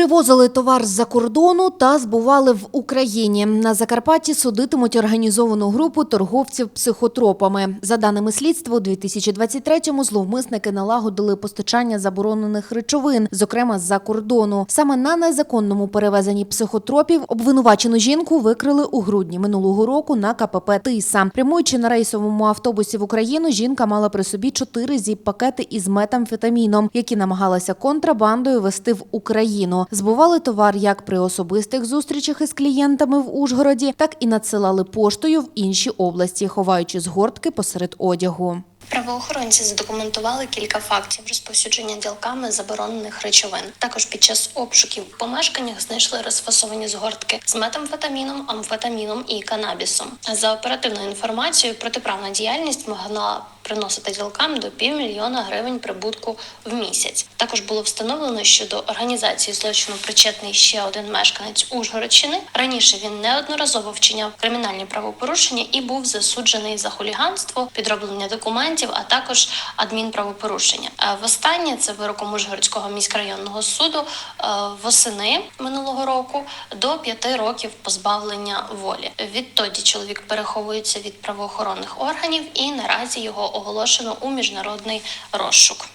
Привозили товар з-за кордону та збували в Україні. На Закарпатті судитимуть організовану групу торговців психотропами. За даними слідства, у 2023-му зловмисники налагодили постачання заборонених речовин, зокрема з-за кордону. Саме на незаконному перевезенні психотропів обвинувачену жінку викрили у грудні минулого року на КПП Тиса. Прямуючи на рейсовому автобусі в Україну, жінка мала при собі чотири зіп-пакети із метамфетаміном, які намагалася контрабандою вести в Україну. Збували товар як при особистих зустрічах із клієнтами в Ужгороді, так і надсилали поштою в інші області, ховаючи згортки посеред одягу. Правоохоронці задокументували кілька фактів розповсюдження ділками заборонених речовин. Також під час обшуків в помешканнях знайшли розфасовані згортки з метамфетаміном, амфетаміном і канабісом. За оперативною інформацією, протиправна діяльність могла приносити ділкам до півмільйона гривень прибутку в місяць. Також було встановлено, що до організації злочину причетний ще один мешканець Ужгородщини. Раніше він неодноразово вчиняв кримінальні правопорушення і був засуджений за хуліганство, підроблення документів, а також адмінправопорушення. Е, Востаннє це вироком Ужгородського міськрайонного суду е, восени минулого року до п'яти років позбавлення волі. Відтоді чоловік переховується від правоохоронних органів і наразі його оголошено у міжнародний розшук.